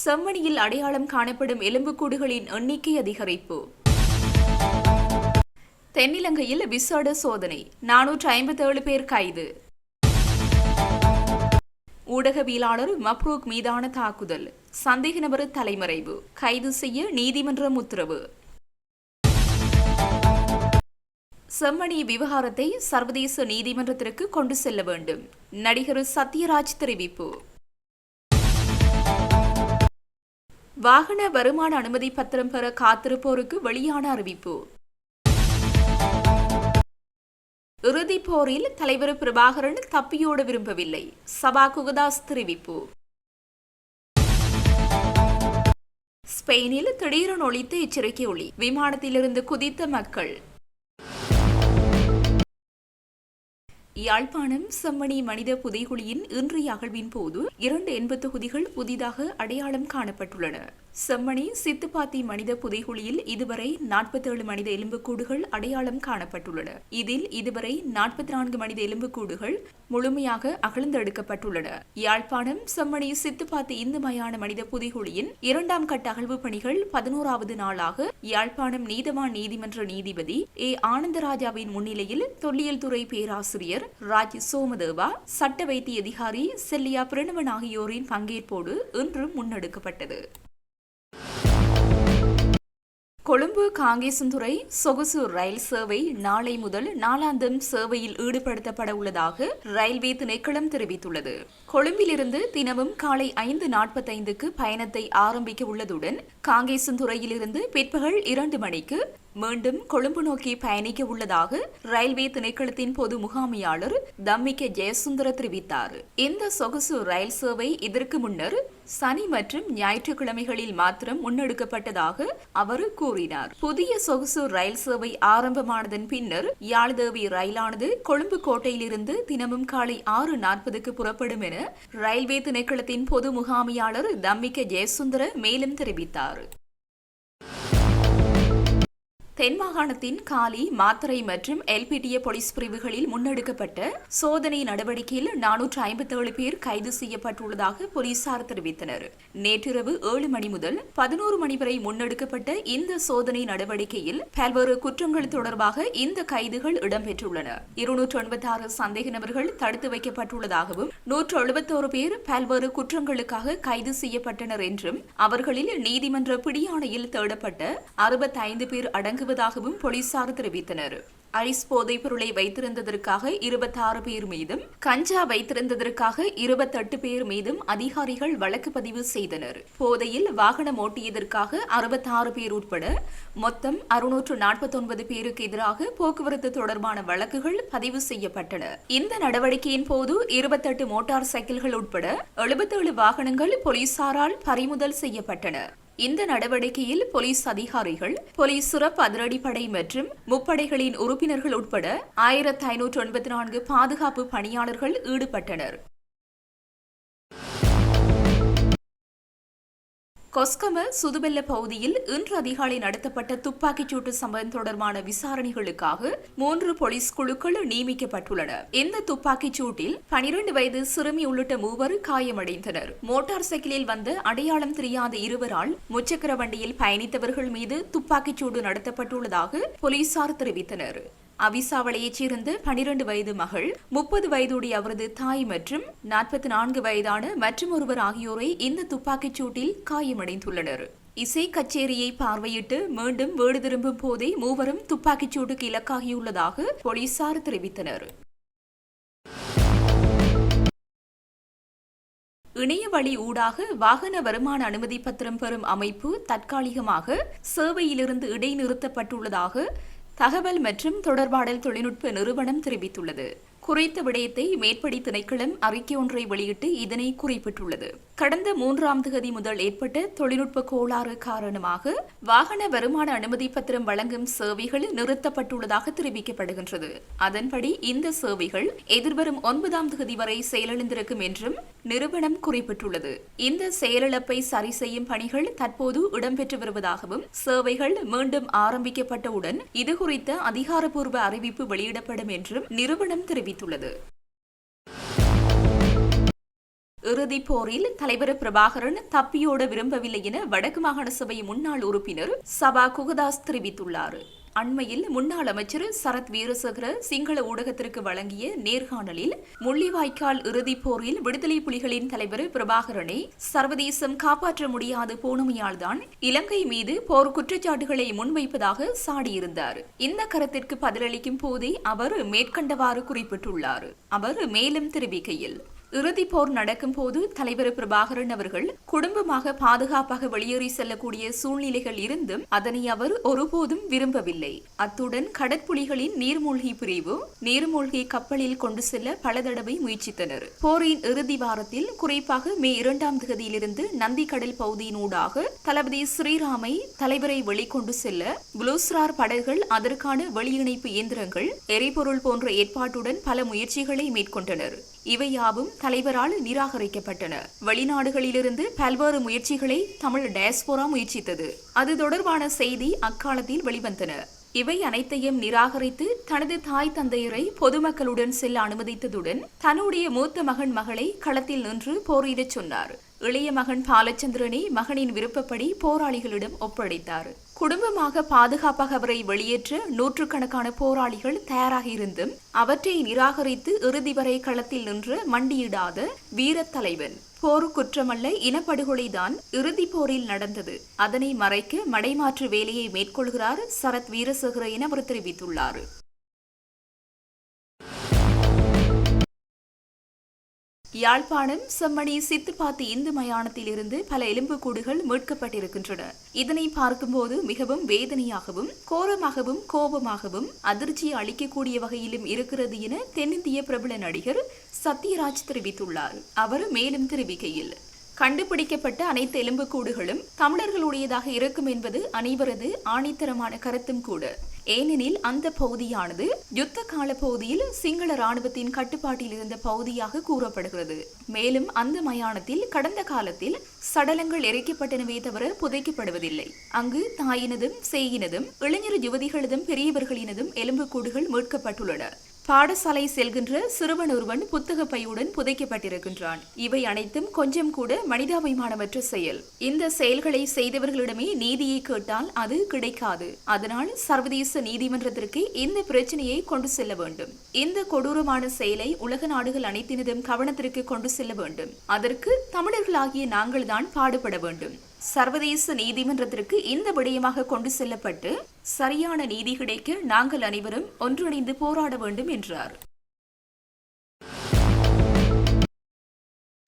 செம்மணியில் அடையாளம் காணப்படும் எலும்புக்கூடுகளின் எண்ணிக்கை அதிகரிப்பு. தென்னிலங்கையில் விசேட சோதனை நானூற்று ஐம்பத்தேழு பேர் கைது. ஊடகவியலாளர் மப்ரூக் மீதான தாக்குதல் சந்தேக நபர் தலைமறைவு கைது செய்ய நீதிமன்றம் உத்தரவு. செம்மணி விவகாரத்தை சர்வதேச நீதிமன்றத்திற்கு கொண்டு செல்ல வேண்டும் நடிகர் சத்யராஜ் தெரிவிப்பு. வாகன வருமான அனுமதி பத்திரம் பெற காத்திருப்போருக்கு வெளியான அறிவிப்பு. இறுதிப் போரில் தலைவர் பிரபாகரன் தப்பியோட விரும்பவில்லை. சபா குகதாஸ் தெரிவிப்பு. ஸ்பெயினில் திடீரென ஒழித்து எச்சரிக்கை ஒளி விமானத்திலிருந்து குதித்த மக்கள். யாழ்ப்பாணம் செம்மணி மனித புதைகுழியின் இன்றைய அகழ்வின் போது இரண்டு எண்பது தொகுதிகள் புதிதாக அடையாளம் காணப்பட்டுள்ளன. செம்மணி சித்துப்பாத்தி மனித புதைகுழியில் இதுவரை நாற்பத்தேழு மனித எலும்புக்கூடுகள் அடையாளம் காணப்பட்டுள்ளன. இதில் இதுவரை நாற்பத்தி நான்கு மனித எலும்புக்கூடுகள் முழுமையாக அகழ்ந்தெடுக்கப்பட்டுள்ளன. யாழ்ப்பாணம் செம்மணி சித்துப்பாத்தி இந்து மயான மனித புதைகுழியின் இரண்டாம் கட்ட அகழ்வு பணிகள் பதினோராவது நாளாக யாழ்ப்பாணம் நீதவான் நீதிமன்ற நீதிபதி ஏ. ஆனந்தராஜாவின் முன்னிலையில் தொல்லியல் துறை பேராசிரியர் ராஜ் சோமதேவா சட்ட வைத்திய அதிகாரி செல்லியா பிரணவன் ஆகியோரின் பங்கேற்போடு இன்று முன்னெடுக்கப்பட்டது. கொழும்பு காங்கேசன்துறை சொகுசு ரயில் சேவை நாளை முதல் நாளாந்தம் சேவையில் ஈடுபடுத்தப்பட உள்ளதாக ரயில்வே திணைக்களம் தெரிவித்துள்ளது. கொழும்பிலிருந்து தினமும் காலை ஐந்து நாற்பத்தைந்துக்கு பயணத்தை ஆரம்பிக்க உள்ளதுடன் காங்கேசன்துறையிலிருந்து பிற்பகல் இரண்டு மணிக்கு மீண்டும் கொழும்பு நோக்கி பயணிக்க உள்ளதாக ரயில்வே திணைக்களத்தின் பொது முகாமையாளர் தம்மிக்க ஜெயசுந்தர தெரிவித்தார். இந்த சொகுசு ரயில் சேவை இதற்கு முன்னர் சனி மற்றும் ஞாயிற்றுக்கிழமைகளில் மாத்திரம் முன்னெடுக்கப்பட்டதாக அவர் கூறினார். புதிய சொகுசு ரயில் சேவை ஆரம்பமானதன் பின்னர் யாழ்தேவி ரயிலானது கொழும்பு கோட்டையிலிருந்து தினமும் காலை ஆறு நாற்பதுக்கு புறப்படும் என ரயில்வே திணைக்களத்தின் பொது முகாமையாளர் தம்மிக்க ஜெயசுந்தர மேலும் தெரிவித்தார். தென் மாகாணத்தின் காலி மாத்தறை மற்றும் எல்பிடிஏ போலீஸ் பிரிவுகளில் முன்னெடுக்கப்பட்ட சோதனை நடவடிக்கையில் நானூற்று ஐம்பத்தேழு பேர் கைது செய்யப்பட்டுள்ளதாக போலீசார் தெரிவித்தனர். நேற்றிரவு ஏழு மணி முதல் பதினோரு மணி வரை முன்னெடுக்கப்பட்ட இந்த சோதனை நடவடிக்கையில் பல்வேறு குற்றங்கள் தொடர்பாக இந்த கைதுகள் இடம்பெற்றுள்ளன. இருநூற்று எண்பத்தி ஆறு சந்தேக நபர்கள் தடுத்து வைக்கப்பட்டுள்ளதாகவும் நூற்று எழுபத்தோரு பேர் பல்வேறு குற்றங்களுக்காக கைது செய்யப்பட்டனர் என்றும் அவர்களில் நீதிமன்ற பிடியாணையில் தேடப்பட்ட அறுபத்தைந்து பேர் வழங்குவதாகவும் போலீசார் தெரிவித்தனர். ஐஸ் போதைப் பொருளை வைத்திருந்ததற்காக இருபத்தாறு பேர் மீதும் கஞ்சா வைத்திருந்ததற்காக இருபத்தெட்டு பேர் மீதும் அதிகாரிகள் வழக்கு பதிவு செய்தனர். போதையில் வாகனம் ஓட்டியதற்காக அறுபத்தாறு பேர் உட்பட மொத்தம் அறுநூற்று நாற்பத்தொன்பது பேருக்கு எதிராக போக்குவரத்து தொடர்பான வழக்குகள் பதிவு செய்யப்பட்டன. இந்த நடவடிக்கையின் போது இருபத்தெட்டு மோட்டார் சைக்கிள்கள் உட்பட எழுபத்தேழு வாகனங்கள் போலீசாரால் பறிமுதல் செய்யப்பட்டன. இந்த நடவடிக்கையில் போலீஸ் அதிகாரிகள் போலீஸ் சிறப்பு அதிரடிப்படை மற்றும் முப்படைகளின் உறுப்பினர்கள் உட்பட ஆயிரத்தி ஐநூற்று எண்பத்தி நான்கு பாதுகாப்பு பணியாளர்கள் ஈடுபட்டனர். கொஸ்கம சுதுபெல்ல பகுதியில் இன்று அதிகாலை நடத்தப்பட்ட துப்பாக்கிச்சூட்டு சம்பவம் தொடர்பான விசாரணைகளுக்காக மூன்று போலீஸ் குழுக்கள் நியமிக்கப்பட்டுள்ளன. இந்த துப்பாக்கிச் சூட்டில் பனிரெண்டு வயது சிறுமி உள்ளிட்ட மூவர் காயமடைந்தனர். மோட்டார் சைக்கிளில் வந்த அடையாளம் தெரியாத இருவரால் முச்சக்கர வண்டியில் பயணித்தவர்கள் மீது துப்பாக்கிச்சூடு நடத்தப்பட்டுள்ளதாக போலீசார் தெரிவித்தனர். அவிசாவளையைச் சேர்ந்த பனிரெண்டு வயது மகள் முப்பது வயதுடைய அவரது தாய் மற்றும் நாற்பத்தி நான்கு வயதான மற்றும் ஒருவர் ஆகியோரை இந்த துப்பாக்கிச் சூட்டில் காயமடைந்துள்ளனர். இசை கச்சேரியை பார்வையிட்டு மீண்டும் வீடு திரும்பும் போதே மூவரும் துப்பாக்கிச் சூட்டுக்கு இலக்காகியுள்ளதாக போலீசார் தெரிவித்தனர். இணைய வழி ஊடாக வாகன வருமான அனுமதி பத்திரம் பெறும் அமைப்பு தற்காலிகமாக சேவையிலிருந்து இடைநிறுத்தப்பட்டுள்ளதாக தகவல் மற்றும் தொடர்பாடல் தொழில்நுட்ப நிறுவனம் தெரிவித்துள்ளது. குறித்த விடயத்தை மேற்படி திணைக்களம் அறிக்கை ஒன்றை வெளியிட்டு இதனை குறிப்பிட்டுள்ளது. கடந்த மூன்றாம் தேதி முதல் ஏற்பட்ட தொழில்நுட்ப கோளாறு காரணமாக வாகன வருமான அனுமதி பத்திரம் வழங்கும் சேவைகள் நிறுத்தப்பட்டுள்ளதாக தெரிவிக்கப்படுகின்றது. அதன்படி இந்த சேவைகள் எதிர்வரும் ஒன்பதாம் தேதி வரை செயலிழந்திருக்கும் என்றும் நிறுவனம் குறிப்பிட்டுள்ளது. இந்த செயலிழப்பை சரி செய்யும் பணிகள் தற்போது இடம்பெற்று வருவதாகவும் சேவைகள் மீண்டும் ஆரம்பிக்கப்பட்டவுடன் இதுகுறித்த அதிகாரப்பூர்வ அறிவிப்பு வெளியிடப்படும் என்றும் நிறுவனம் தெரிவித்துள்ளது. இறுதிப் போரில் தலைவர் பிரபாகரன் தப்பியோட விரும்பவில்லை என வடக்கு மாகாண சபை முன்னாள் உறுப்பினர் சபா குகதாஸ் தெரிவித்துள்ளார். அண்மையில் முன்னாள் அமைச்சர் சரத் வீரசகர சிங்கள ஊடகத்திற்கு வழங்கிய நேர்காணலில் முள்ளிவாய்க்கால் இறுதிப் போரில் விடுதலை புலிகளின் தலைவர் பிரபாகரனை சர்வதேசம் காப்பாற்ற முடியாது போனமையால்தான் இலங்கை மீது போர் குற்றச்சாட்டுகளை முன்வைப்பதாக சாடியிருந்தார். இந்த கருத்திற்கு பதிலளிக்கும் போதே அவர் மேற்கண்டவாறு குறிப்பிட்டுள்ளார். அவர் மேலும் தெரிவிக்கையில் இறுதிப் போர் நடக்கும் போது தலைவர் பிரபாகரன் அவர்கள் குடும்பமாக பாதுகாப்பாக வெளியேறி செல்லக்கூடிய சூழ்நிலைகள் இருந்தும் அதனை அவர் ஒருபோதும் விரும்பவில்லை. அத்துடன் கடற்புலிகளின் நீர்மூழ்கி பிரிவு நீர்மூழ்கி கப்பலில் கொண்டு செல்ல பல தடவை முயற்சித்தனர். போரின் இறுதி வாரத்தில் குறிப்பாக மே இரண்டாம் தேதியிலிருந்து நந்தி கடல் பகுதியினூடாக தளபதி ஸ்ரீராமை தலைவரை வெளிக்கொண்டு செல்ல புளூஸ்ரார் படகுகள் அதற்கான வெளியிணைப்பு இயந்திரங்கள் எரிபொருள் போன்ற ஏற்பாட்டுடன் பல முயற்சிகளை மேற்கொண்டனர். இவையாவும் தலைவரால் நிராகரிக்கப்பட்டன. வெளிநாடுகளிலிருந்து பல்வேறு முயற்சிகளை தமிழ் டயஸ்போரா முயற்சித்தது. அது தொடர்பான செய்தி அக்காலத்தில் வெளிவந்தன. இவை அனைத்தையும் நிராகரித்து தனது தாய் தந்தையரை பொதுமக்களுடன் செல்ல அனுமதித்ததுடன் தன்னுடைய மூத்த மகன் மகளை களத்தில் நின்று போரிடச் சொன்னார். இளைய மகன் பாலச்சந்திரனை மகனின் விருப்பப்படி போராளிகளிடம் ஒப்படைத்தார். குடும்பமாக பாதுகாப்பாக அவரை வெளியேற்ற நூற்றுக்கணக்கான போராளிகள் தயாராக இருந்தும் அவற்றை நிராகரித்து இறுதி வரை களத்தில் நின்று மண்டியிடாத வீரத் தலைவன் போர் குற்றமல்ல இனப்படுகொலைதான் இறுதி போரில் நடந்தது. அதனை மறைக்க மடைமாற்று வேலையை மேற்கொள்கிறார் சரத் வீரசேகர என அவர் தெரிவித்துள்ளார். யாழ்ப்பாணம் செம்மணி சித்துப்பாத்தி இந்து மயானத்தில் இருந்து பல எலும்புக்கூடுகள் மீட்கப்பட்டிருக்கின்றன. இதனை பார்க்கும்போது மிகவும் வேதனையாகவும் கோரமாகவும் கோபமாகவும் அதிர்ச்சியை அளிக்கக்கூடிய வகையிலும் இருக்கிறது என தென்னிந்திய பிரபல நடிகர் சத்யராஜ் தெரிவித்துள்ளார். அவர் மேலும் தெரிவிக்கையில் கண்டுபிடிக்கப்பட்ட அனைத்து எலும்புக்கூடுகளும் தமிழர்களுடையதாக இருக்கும் என்பது அனைவரது ஆணித்தரமான கருத்தும் கூட. ஏனெனில் அந்த பகுதியானது யுத்த கால பகுதியில் சிங்கள ராணுவத்தின் கட்டுப்பாட்டில் இருந்த பகுதியாக கூறப்படுகிறது. மேலும் அந்த மயானத்தில் கடந்த காலத்தில் சடலங்கள் எரிக்கப்பட்டனவே தவிர புதைக்கப்படுவதில்லை. அங்கு தாயினதும் சேயினதும் இளைஞர் யுவதிகளதும் பெரியவர்களினதும் எலும்புக்கூடுகள் மீட்கப்பட்டுள்ளன. பாடசாலை செல்கின்ற சிறுவன் ஒருவன் புத்தக பையுடன் புதைக்கப்பட்டிருக்கின்றான். இவை அனைத்தும் கொஞ்சம் கூட மனிதாபிமானமற்ற செயல். இந்த செயல்களை செய்தவர்களிடமே நீதியை கேட்டால் அது கிடைக்காது. அதனால் சர்வதேச நீதிமன்றத்திற்கு இந்த பிரச்சனையை கொண்டு செல்ல வேண்டும். இந்த கொடூரமான செயலை உலக நாடுகள் அனைத்தினதும் கவனத்திற்கு கொண்டு செல்ல வேண்டும். அதற்கு தமிழர்களாகிய நாங்கள்தான் பாடுபட வேண்டும். சர்வதேச நீதிமன்றத்திற்கு இந்த விடயமாக கொண்டு செல்லப்பட்டு சரியான நீதி கிடைக்க நாங்கள் அனைவரும் ஒன்றிணைந்து போராட வேண்டும் என்றார்.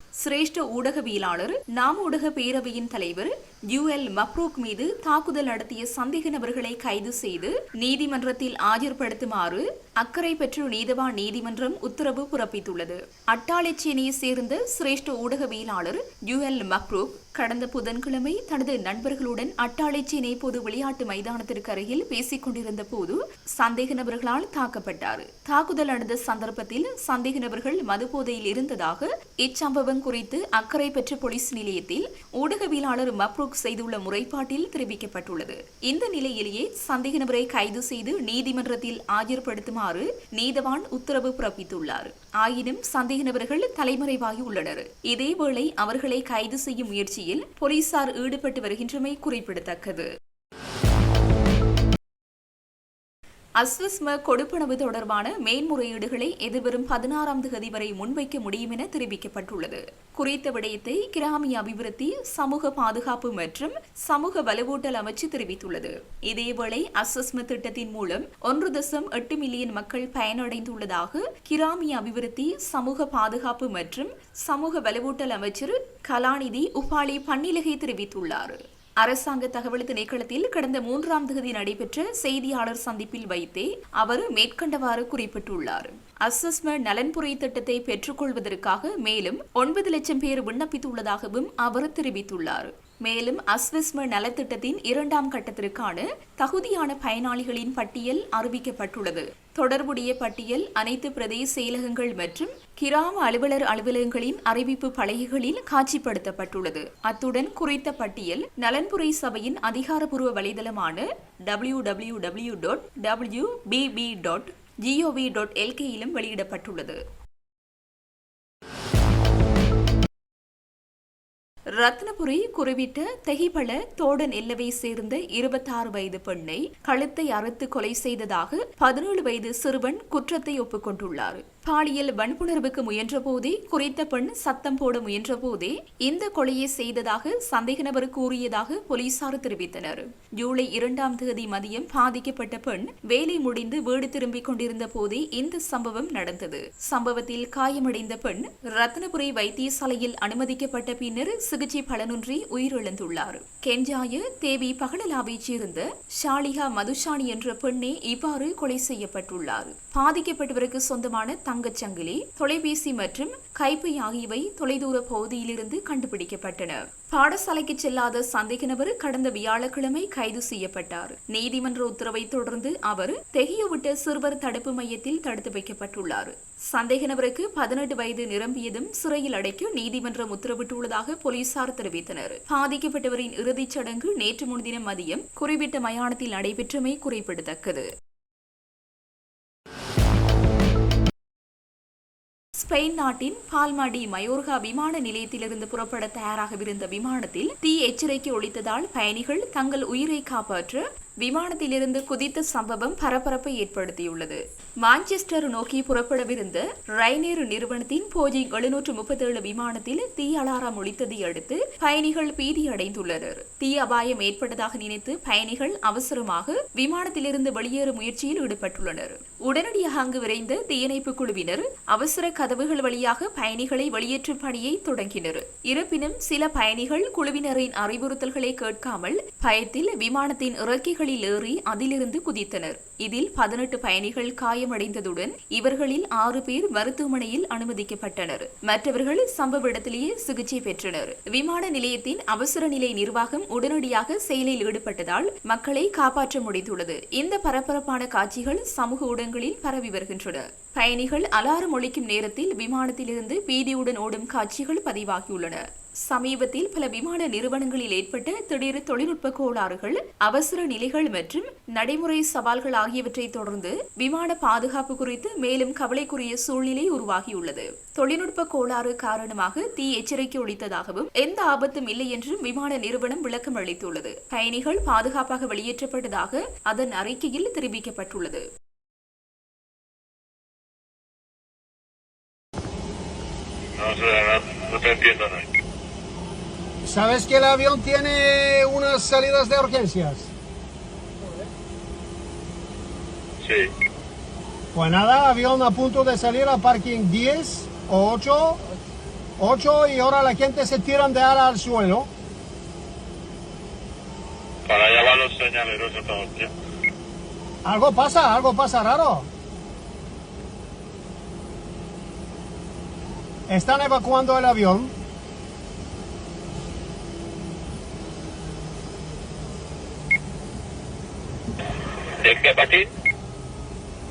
சிரேஷ்ட ஊடகவியலாளர் நாம் ஊடக பேரவையின் தலைவர் யூஎல் மப்ரூக் மீது தாக்குதல் நடத்திய சந்தேக நபர்களை கைது செய்து நீதிமன்றத்தில் ஆஜர்படுத்துமாறு அக்கறை பெற்று நீதவான் நீதிமன்றம் உத்தரவு பிறப்பித்துள்ளது. அட்டாளச்சேனையை சேர்ந்த சிரேஷ்ட ஊடகவியலாளர் யூஎல் மக்ரூக் கடந்த புதன்கிழமை தனது நண்பர்களுடன் அட்டாளச்சேனை பொது விளையாட்டு மைதானத்திற்கு அருகில் பேசிக் கொண்டிருந்த போது சந்தேக நபர்களால் தாக்கப்பட்டார். தாக்குதல் நடந்த சந்தர்ப்பத்தில் சந்தேக நபர்கள் மதுபோதையில் இருந்ததாக இச்சம்பவம் குறித்து அக்கறை பெற்ற போலீஸ் நிலையத்தில் ஊடகவியலாளர் மப்ரூக் செய்துள்ள முறைப்பாட்டில் தெரிவிக்கப்பட்டுள்ளது. இந்த நிலையிலேயே சந்தேக நபரை கைது செய்து நீதிமன்றத்தில் ஆஜர்படுத்துமாறு நீதவான் உத்தரவு பிறப்பித்துள்ளார். ஆயினும் சந்தேக நபர்கள் தலைமறைவாகி உள்ளனர். இதேவேளை அவர்களை கைது செய்யும் முயற்சியில் போலீசார் ஈடுபட்டு வருகின்றமை குறிப்பிடத்தக்கது. அஸ்விஸ்ம கொடுப்பனவு தொடர்பான மேன்முறையீடுகளை எதிர்வரும் பதினாறாம் தேதி வரை முன்வைக்க முடியும் என தெரிவிக்கப்பட்டுள்ளது. குறித்த விடயத்தை கிராமிய அபிவிருத்தி சமூக பாதுகாப்பு மற்றும் சமூக வலுவூட்டல் அமைச்சு தெரிவித்துள்ளது. இதேவேளை அஸ்விஸ்ம திட்டத்தின் மூலம் ஒன்று தசம் எட்டு மில்லியன் மக்கள் பயனடைந்துள்ளதாக கிராமிய அபிவிருத்தி சமூக பாதுகாப்பு மற்றும் சமூக வலுவூட்டல் அமைச்சர் கலாநிதி உபாலி பன்னிலகை தெரிவித்துள்ளார். அரசாங்க தகவல் திணைக்களத்தில் கடந்த மூன்றாம் தேதி நடைபெற்ற செய்தியாளர் சந்திப்பில் வைத்தே அவர் மேற்கண்டவாறு குறிப்பிட்டுள்ளார். அசஸ்ம நலன்புரை திட்டத்தை பெற்றுக்கொள்வதற்காக மேலும் ஒன்பது லட்சம் பேர் விண்ணப்பித்துள்ளதாகவும் அவர் தெரிவித்துள்ளார். மேலும் அஸ்விஸ்ம நலத்திட்டத்தின் இரண்டாம் கட்டத்திற்கான தகுதியான பயனாளிகளின் பட்டியல் அறிவிக்கப்பட்டுள்ளது. தொடர்புடைய பட்டியல் அனைத்து பிரதேச செயலகங்கள் மற்றும் கிராம அலுவலர் அலுவலகங்களின் அறிவிப்பு பலகைகளில் காட்சிப்படுத்தப்பட்டுள்ளது. அத்துடன் குறித்த பட்டியல் நலன்புரை சபையின் அதிகாரப்பூர்வ வலைதளமான W W W dot W BB dot GOV dot எல்கேயிலும் வெளியிடப்பட்டுள்ளது. ரத்னபுரி குறிவிட்ட தெஹிபல தோடன் எல்லவை சேர்ந்த இருபத்தாறு வயது பெண்ணை கழுத்தை அறுத்து கொலை செய்ததாக பதினேழு வயது சிறுவன் குற்றத்தை ஒப்புக்கொண்டுள்ளார். பாலியல் வன்புணர்வுக்கு முயன்றபோதே குறித்த பெண் சத்தம் போட முயன்றபோதே இந்த கொலையை செய்ததாக சந்தேக நபர் கூறியதாக போலீசார் தெரிவித்தனர். ஜூலை இரண்டாம் தேதி மதியம் பாதிக்கப்பட்ட பெண் வேலை முடிந்து வீடு திரும்பிக் கொண்டிருந்த போதே இந்த சம்பவம் நடந்தது. சம்பவத்தில் காயமடைந்த பெண் ரத்னபுரி வைத்தியசாலையில் அனுமதிக்கப்பட்ட பின்னர் சிகிச்சை பலனின்றி உயிரிழந்துள்ளார். கெஞ்சாய தேவி பகடலாவைச் சேர்ந்த ஷாலிகா மதுஷானி என்ற பெண்ணே இவ்வாறு கொலை செய்யப்பட்டுள்ளார். பாதிக்கப்பட்டவருக்கு சொந்தமான தங்கச்சங்கிலி தொலைபேசி மற்றும் கைப்பை ஆகியவை தொலைதூர பகுதியிலிருந்து கண்டுபிடிக்கப்பட்டன. பாடசாலைக்கு செல்லாத சந்தேக நபர் கடந்த வியாழக்கிழமை கைது செய்யப்பட்டார். நீதிமன்ற உத்தரவை தொடர்ந்து அவர் தெகியவிட்ட சிறுவர் தடுப்பு மையத்தில் தடுத்து வைக்கப்பட்டுள்ளார். சந்தேக நபருக்கு பதினெட்டு வயது நிரம்பியதும் சிறையில் அடைக்க நீதிமன்றம் உத்தரவிட்டுள்ளதாக போலீசார் தெரிவித்தனர். பாதிக்கப்பட்டவரின் இறுதிச் சடங்கு நேற்று முன்தினம் மதியம் குறிப்பிட்ட மயானத்தில் நடைபெற்றமை குறிப்பிடத்தக்கது. ஸ்பெயின் நாட்டின் பால்மாடி மயோர்கா விமான நிலையத்திலிருந்து புறப்பட தயாராகவிருந்த விமானத்தில் தீ எச்சரிக்கை ஒழித்ததால் பயணிகள் தங்கள் உயிரை காப்பாற்ற விமானத்திலிருந்து குதித்த சம்பவம் பரபரப்பை ஏற்படுத்தியுள்ளது. மான்செஸ்டர் நோக்கி புறப்படவிருந்த ரைனேர் நிறுவனத்தின் போஜிங் எழுநூற்று முப்பத்தேழு விமானத்தில் தீ அலாரம் ஒழித்ததை அடுத்து பயணிகள் பீதியடைந்துள்ளனர். தீ அபாயம் ஏற்பட்டதாக நினைத்து பயணிகள் அவசரமாக விமானத்திலிருந்து வெளியேறும் முயற்சியில் ஈடுபட்டுள்ளனர். உடனடியாக அங்கு விரைந்த தீயணைப்பு குழுவினர் அவசர கதவுகள் வழியாக பயணிகளை வெளியேற்றும் பணியை தொடங்கினர். இருப்பினும் சில பயணிகள் குழுவினரின் அறிவுறுத்தல்களை கேட்காமல் பயத்தில் விமானத்தின் இறக்கைகள் இறக்கைகளில் ஏறி அதிலிருந்து குதித்தனர். இதில் பதினெட்டு பயணிகள் காயமடைந்ததுடன் இவர்களில் ஆறு பேர் மருத்துவமனையில் அனுமதிக்கப்பட்டனர். மற்றவர்கள் சம்பவ இடத்திலேயே சிகிச்சை பெற்றனர். விமான நிலையத்தின் அவசர நிலை நிர்வாகம் உடனடியாக செயலில் ஈடுபட்டதால் மக்களை காப்பாற்ற முடிந்துள்ளது. இந்த பரபரப்பான காட்சிகள் சமூக ஊடகங்களில் பரவி வருகின்றன. பயணிகள் அலாரம் ஒழிக்கும் நேரத்தில் விமானத்திலிருந்து பீதியுடன் ஓடும் காட்சிகள் பதிவாகியுள்ளன. சமீபத்தில் பல விமான நிறுவனங்களில் ஏற்பட்ட திடீர் தொழில்நுட்ப கோளாறுகள் அவசர நிலைகள் மற்றும் நடைமுறை சவால்கள் ஆகியவற்றை தொடர்ந்து விமான பாதுகாப்பு குறித்து மேலும் கவலைக்குரிய சூழ்நிலை உருவாகியுள்ளது தொழில்நுட்ப கோளாறு காரணமாக தீ எச்சரிக்கை ஒழித்ததாகவும் எந்த ஆபத்தும் இல்லை என்றும் விமான நிறுவனம் விளக்கம் அளித்துள்ளது பயணிகள் பாதுகாப்பாக வெளியேற்றப்பட்டதாக அதன் அறிக்கையில் தெரிவிக்கப்பட்டுள்ளது No sé, no, entiendo. No. ¿Sabes que el avión tiene unas salidas de urgencias? Sí, Pues nada, avión a punto de salir a parking 10 o 8, 8 y ahora la gente se tiran de ala al suelo. para allá van los señaleros hostia. Algo pasa, algo pasa raro. Están evacuando el avión. 给白天。